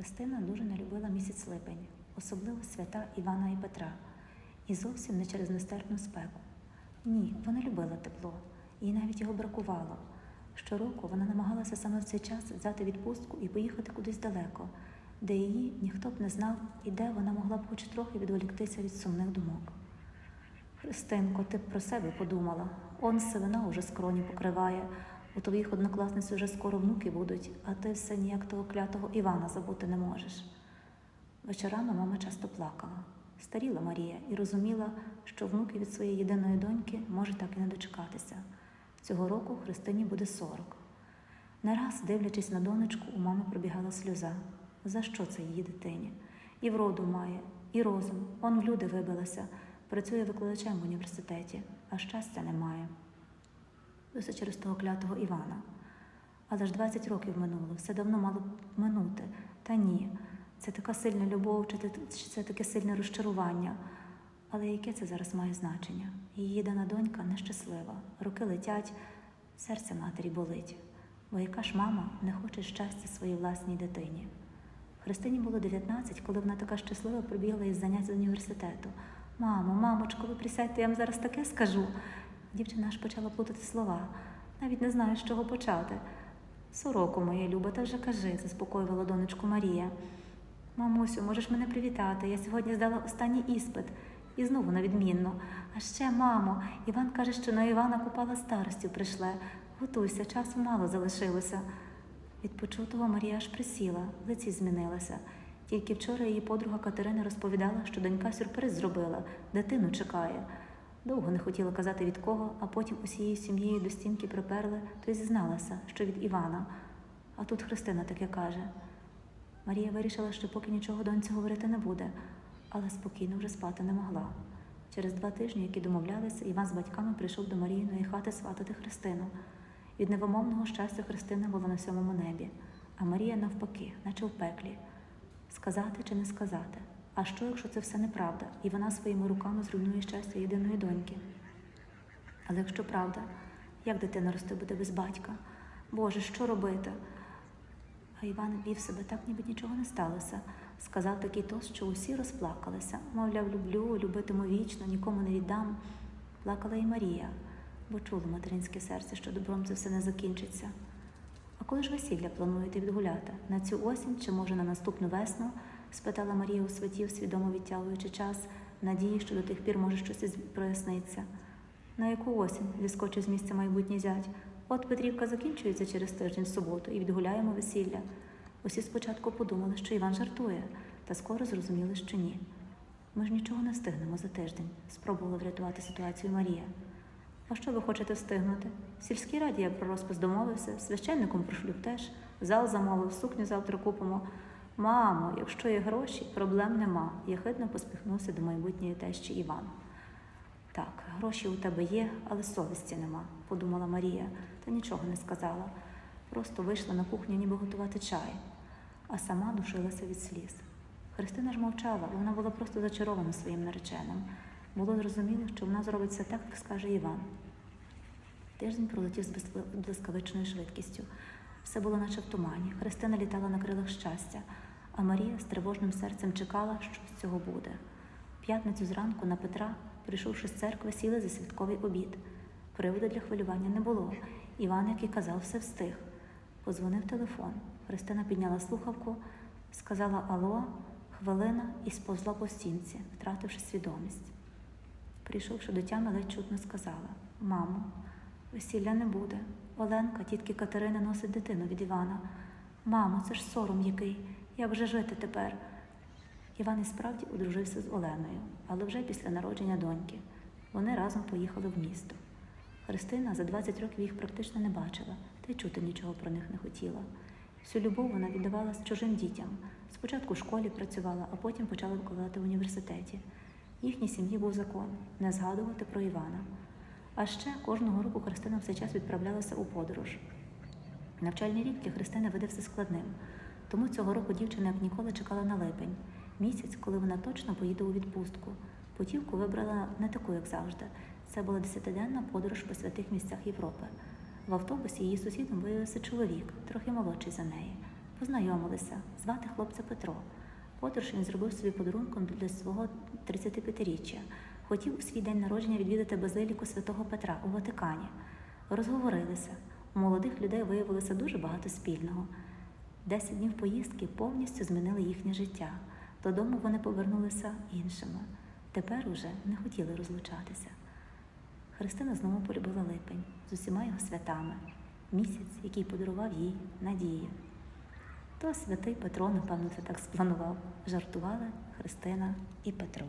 Христина дуже не любила місяць липень, особливо свята Івана і Петра, і зовсім не через нестерпну спеку. Ні, вона любила тепло, їй навіть його бракувало. Щороку вона намагалася саме в цей час взяти відпустку і поїхати кудись далеко, де її ніхто б не знав і де вона могла б хоч трохи відволіктися від сумних думок. Христинко, ти б про себе подумала. Он сивина уже скроні покриває. У твоїх однокласниць уже скоро внуки будуть, а ти все ніяк того клятого Івана забути не можеш. Вечорами мама часто плакала. Старіла Марія і розуміла, що внуки від своєї єдиної доньки може так і не дочекатися. Цього року Христині буде сорок. Не раз, дивлячись на донечку, у мами пробігала сльоза. За що це її дитині? І вроду має, і розум. Он в люди вибилася, працює викладачем в університеті, а щастя немає. Усе через того клятого Івана. Але ж 20 років минуло, все давно мало б минути. Та ні, це така сильна любов, чи це таке сильне розчарування. Але яке це зараз має значення? Її єдина донька нещаслива, роки летять, серце матері болить. Бо яка ж мама не хоче щастя своїй власній дитині? Христині було 19, коли вона така щаслива прибігла із занять з університету. Мамо, мамочко, ви присядьте, я вам зараз таке скажу. Дівчина аж почала плутати слова. Навіть не знаю, з чого почати. Сороко, моя люба, та вже кажи, заспокоювала донечку Марія. Мамусю, можеш мене привітати. Я сьогодні здала останній іспит. І знову на відмінно. А ще, мамо, Іван каже, що на Івана купала старостю прийшле. Готуйся, часу мало залишилося. Від почутого Марія аж присіла, лиці змінилася. Тільки вчора її подруга Катерина розповідала, що донька сюрприз зробила, дитину чекає. Довго не хотіла казати від кого, а потім усією сім'єю до стінки приперли, то й зізналася, що від Івана. А тут Христина таке каже. Марія вирішила, що поки нічого доньці говорити не буде, але спокійно вже спати не могла. Через два тижні, які домовлялися, Іван з батьками прийшов до Маріїної хати сватати Христину. Від невимовного щастя Христина була на сьомому небі, а Марія навпаки, наче в пеклі. Сказати чи не сказати? А що, якщо це все неправда, і вона своїми руками зруйнує щастя єдиної доньки? Але якщо правда, як дитина рости буде без батька? Боже, що робити? А Іван вів себе так, ніби нічого не сталося. Сказав такий тост, що усі розплакалися. Мовляв, люблю, любитиму вічно, нікому не віддам. Плакала і Марія, бо чула материнське серце, що добром це все не закінчиться. А коли ж весілля плануєте відгуляти? На цю осінь чи може на наступну весну? Спитала Марія у сватів, свідомо відтягуючи час, надії, що до тих пір може щось проясниться. На яку осінь? зіскочив з місця майбутній зять. От Петрівка закінчується через тиждень суботу і відгуляємо весілля. Усі спочатку подумали, що Іван жартує, та скоро зрозуміли, що ні. Ми ж нічого не встигнемо за тиждень, спробувала врятувати ситуацію Марія. А що ви хочете встигнути? В сільській раді я про розпис домовився, священником про шлюб теж, зал замовив, сукню завтра купимо. Мамо, якщо є гроші, проблем нема. Єхидно поспіхнувся до майбутньої тещі Іван. Так, гроші у тебе є, але совісті нема, подумала Марія, та нічого не сказала. Просто вийшла на кухню, ніби готувати чай, а сама душилася від сліз. Христина ж мовчала, вона була просто зачарована своїм нареченим. Було зрозуміло, що вона зробить все так, як скаже Іван. Тиждень пролетів з блискавичною швидкістю. Все було наче в тумані. Христина літала на крилах щастя, а Марія з тривожним серцем чекала, що з цього буде. П'ятницю зранку на Петра, прийшовши з церкви, сіли за святковий обід. Приводу для хвилювання не було. Іван, як і казав, все встиг. Позвонив телефон. Христина підняла слухавку, сказала Алло, хвилина і сповзла по стінці, втративши свідомість. Прийшовши до тями, ледь чутно сказала: Мамо, весілля не буде. Оленка, тітки Катерини, носить дитину від Івана. Мамо, це ж сором який. Як же жити тепер? Іван і справді одружився з Оленою, але вже після народження доньки. Вони разом поїхали в місто. Христина за 20 років їх практично не бачила, та й чути нічого про них не хотіла. Всю любов вона віддавала з чужим дітям. Спочатку в школі працювала, а потім почала викладати в університеті. Їхній сім'ї був закон не згадувати про Івана. А ще кожного року Христина все час відправлялася у подорож. Навчальний рік для Христини видався складним, тому цього року дівчина як ніколи чекала на липень, місяць, коли вона точно поїде у відпустку. Путівку вибрала не таку, як завжди. Це була десятиденна подорож по святих місцях Європи. В автобусі її сусідом виявився чоловік, трохи молодший за неї. познайомилися, звати хлопця Петро. Подорож він зробив собі подарунком для свого 35-річчя. Хотів у свій день народження відвідати базиліку святого Петра у Ватикані. Розговорилися. У молодих людей виявилося дуже багато спільного. Десять днів поїздки повністю змінили їхнє життя. Додому вони повернулися іншими. Тепер уже не хотіли розлучатися. Христина знову полюбила липень з усіма його святами, місяць, який подарував їй надію. То святий Петро, напевно, це так спланував. Жартували Христина і Петро.